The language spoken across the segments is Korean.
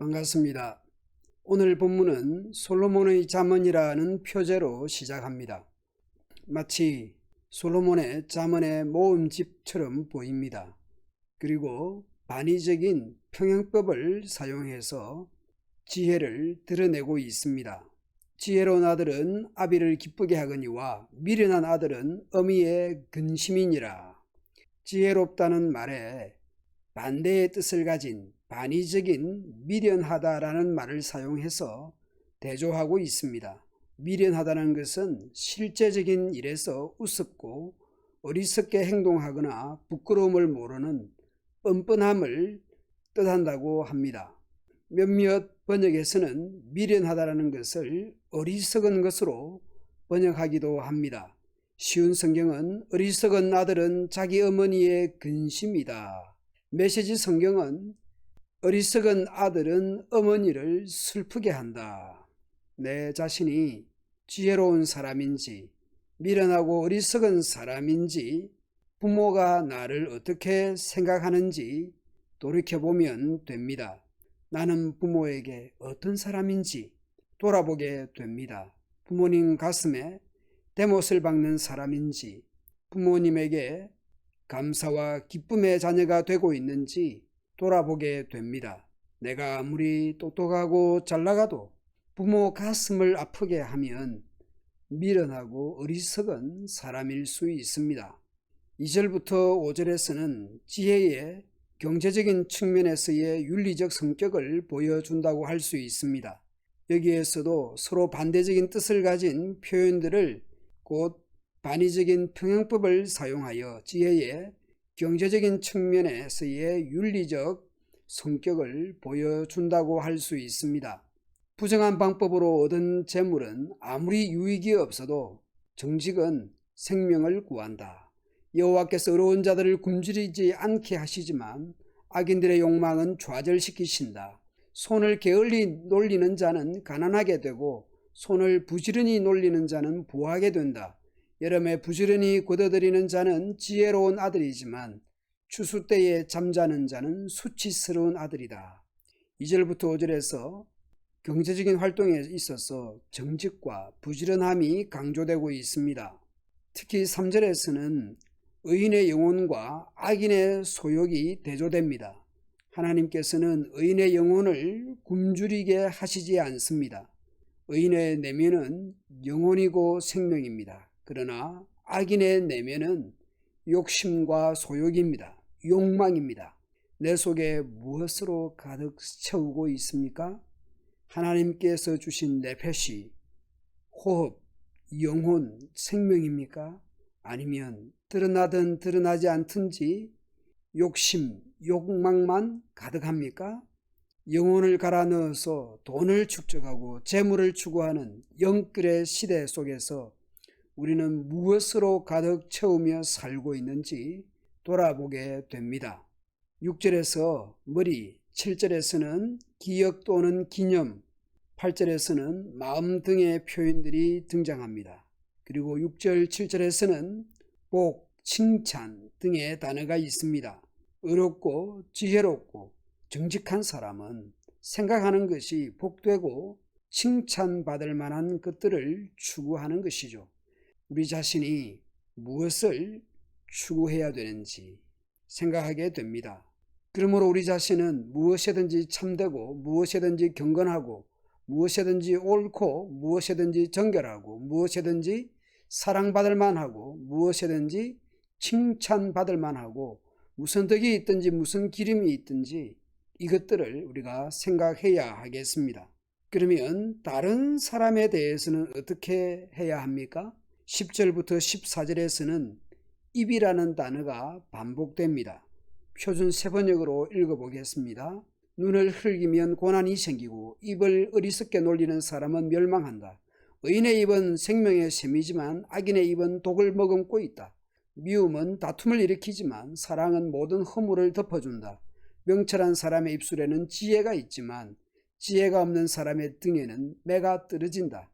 반갑습니다. 오늘 본문은 솔로몬의 잠언이라는 표제로 시작합니다. 마치 솔로몬의 잠언의 모음집처럼 보입니다. 그리고 반의적인 평행법을 사용해서 지혜를 드러내고 있습니다. 지혜로운 아들은 아비를 기쁘게 하거니와 미련한 아들은 어미의 근심이니라. 지혜롭다는 말에 반대의 뜻을 가진 반의적인 미련하다라는 말을 사용해서 대조하고 있습니다. 미련하다는 것은 실제적인 일에서 우습고 어리석게 행동하거나 부끄러움을 모르는 뻔뻔함을 뜻한다고 합니다. 몇몇 번역에서는 미련하다라는 것을 어리석은 것으로 번역하기도 합니다. 쉬운 성경은 어리석은 아들은 자기 어머니의 근심이다. 메시지 성경은 어리석은 아들은 어머니를 슬프게 한다. 내 자신이 지혜로운 사람인지 미련하고 어리석은 사람인지 부모가 나를 어떻게 생각하는지 돌이켜보면 됩니다. 나는 부모에게 어떤 사람인지 돌아보게 됩니다. 부모님 가슴에 대못을 박는 사람인지 부모님에게 감사와 기쁨의 자녀가 되고 있는지 돌아보게 됩니다. 내가 아무리 똑똑하고 잘 나가도 부모 가슴을 아프게 하면 미련하고 어리석은 사람일 수 있습니다. 2절부터 5절에서는 지혜의 경제적인 측면에서의 윤리적 성격을 보여준다고 할 수 있습니다. 여기에서도 서로 반대적인 뜻을 가진 표현들을 곧 반의적인 평형법을 사용하여 지혜의 경제적인 측면에서의 윤리적 성격을 보여준다고 할 수 있습니다. 부정한 방법으로 얻은 재물은 아무리 유익이 없어도 정직은 생명을 구한다. 여호와께서 어려운 자들을 굶주리지 않게 하시지만 악인들의 욕망은 좌절시키신다. 손을 게을리 놀리는 자는 가난하게 되고 손을 부지런히 놀리는 자는 부하게 된다. 여름에 부지런히 걷어들이는 자는 지혜로운 아들이지만 추수 때에 잠자는 자는 수치스러운 아들이다. 2절부터 5절에서 경제적인 활동에 있어서 정직과 부지런함이 강조되고 있습니다. 특히 3절에서는 의인의 영혼과 악인의 소욕이 대조됩니다. 하나님께서는 의인의 영혼을 굶주리게 하시지 않습니다. 의인의 내면은 영혼이고 생명입니다. 그러나 악인의 내면은 욕심과 소욕입니다. 욕망입니다. 내 속에 무엇으로 가득 채우고 있습니까? 하나님께서 주신 내펫이 호흡, 영혼, 생명입니까? 아니면 드러나든 드러나지 않든지 욕심, 욕망만 가득합니까? 영혼을 갈아 넣어서 돈을 축적하고 재물을 추구하는 영끌의 시대 속에서 우리는 무엇으로 가득 채우며 살고 있는지 돌아보게 됩니다. 6절에서 머리, 7절에서는 기억 또는 기념, 8절에서는 마음 등의 표현들이 등장합니다. 그리고 6절, 7절에서는 복, 칭찬 등의 단어가 있습니다. 의롭고 지혜롭고 정직한 사람은 생각하는 것이 복되고 칭찬받을 만한 것들을 추구하는 것이죠. 우리 자신이 무엇을 추구해야 되는지 생각하게 됩니다. 그러므로 우리 자신은 무엇이든지 참되고 무엇이든지 경건하고 무엇이든지 옳고 무엇이든지 정결하고 무엇이든지 사랑받을 만하고 무엇이든지 칭찬받을 만하고 무슨 덕이 있든지 무슨 기름이 있든지 이것들을 우리가 생각해야 하겠습니다. 그러면 다른 사람에 대해서는 어떻게 해야 합니까? 10절부터 14절에서는 입이라는 단어가 반복됩니다. 표준 세번역으로 읽어보겠습니다. 눈을 흘기면 고난이 생기고 입을 어리석게 놀리는 사람은 멸망한다. 의인의 입은 생명의 셈이지만 악인의 입은 독을 머금고 있다. 미움은 다툼을 일으키지만 사랑은 모든 허물을 덮어준다. 명철한 사람의 입술에는 지혜가 있지만 지혜가 없는 사람의 등에는 매가 떨어진다.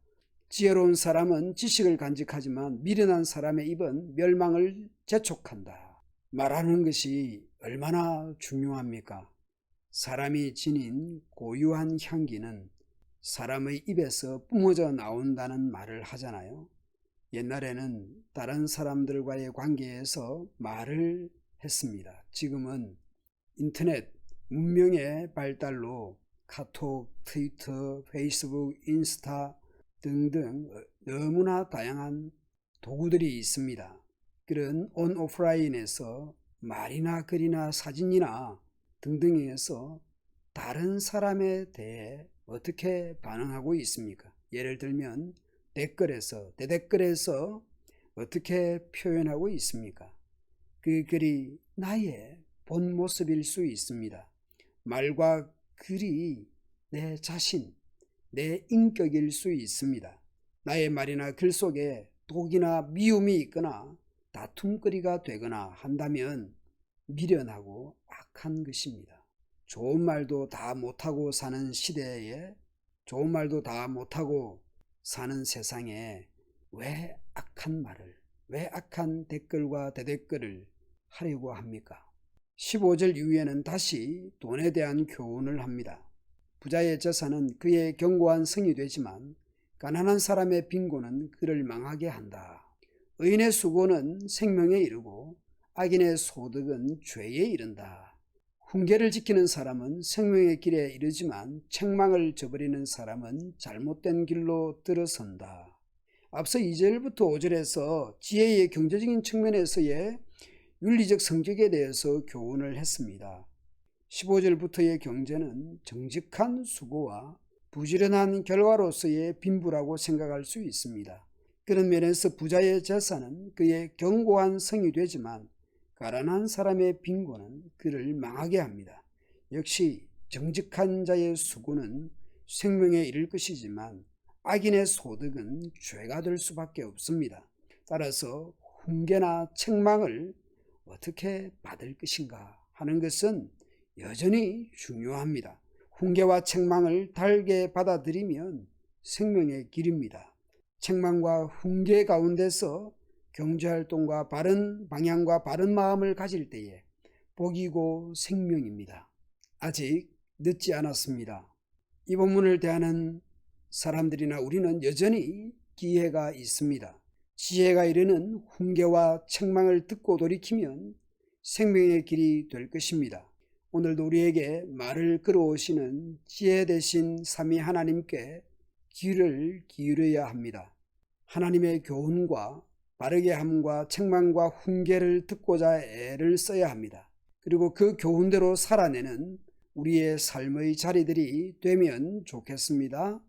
지혜로운 사람은 지식을 간직하지만 미련한 사람의 입은 멸망을 재촉한다. 말하는 것이 얼마나 중요합니까? 사람이 지닌 고유한 향기는 사람의 입에서 뿜어져 나온다는 말을 하잖아요. 옛날에는 다른 사람들과의 관계에서 말을 했습니다. 지금은 인터넷 문명의 발달로 카톡, 트위터, 페이스북, 인스타 등등 너무나 다양한 도구들이 있습니다. 그런 온 오프라인에서 말이나 글이나 사진이나 등등에서 다른 사람에 대해 어떻게 반응하고 있습니까? 예를 들면 댓글에서 대댓글에서 어떻게 표현하고 있습니까? 그 글이 나의 본 모습일 수 있습니다. 말과 글이 내 자신, 내 인격일 수 있습니다. 나의 말이나 글 속에 독이나 미움이 있거나 다툼거리가 되거나 한다면 미련하고 악한 것입니다. 좋은 말도 다 못하고 사는 시대에 좋은 말도 다 못하고 사는 세상에 왜 악한 말을, 왜 악한 댓글과 대댓글을 하려고 합니까? 15절 이후에는 다시 돈에 대한 교훈을 합니다. 부자의 재산은 그의 견고한 성이 되지만 가난한 사람의 빈곤은 그를 망하게 한다. 의인의 수고는 생명에 이르고 악인의 소득은 죄에 이른다. 훈계를 지키는 사람은 생명의 길에 이르지만 책망을 저버리는 사람은 잘못된 길로 들어선다. 앞서 2절부터 5절에서 지혜의 경제적인 측면에서의 윤리적 성격에 대해서 교훈을 했습니다. 15절부터의 경제는 정직한 수고와 부지런한 결과로서의 빈부라고 생각할 수 있습니다. 그런 면에서 부자의 재산은 그의 견고한 성이 되지만 가난한 사람의 빈곤은 그를 망하게 합니다. 역시 정직한 자의 수고는 생명에 이를 것이지만 악인의 소득은 죄가 될 수밖에 없습니다. 따라서 훈계나 책망을 어떻게 받을 것인가 하는 것은 여전히 중요합니다. 훈계와 책망을 달게 받아들이면 생명의 길입니다. 책망과 훈계 가운데서 경제활동과 바른 방향과 바른 마음을 가질 때에 복이고 생명입니다. 아직 늦지 않았습니다. 이 본문을 대하는 사람들이나 우리는 여전히 기회가 있습니다. 지혜가 이르는 훈계와 책망을 듣고 돌이키면 생명의 길이 될 것입니다. 오늘도 우리에게 말을 끌어오시는 지혜 대신 삼위 하나님께 귀를 기울여야 합니다. 하나님의 교훈과 바르게 함과 책망과 훈계를 듣고자 애를 써야 합니다. 그리고 그 교훈대로 살아내는 우리의 삶의 자리들이 되면 좋겠습니다.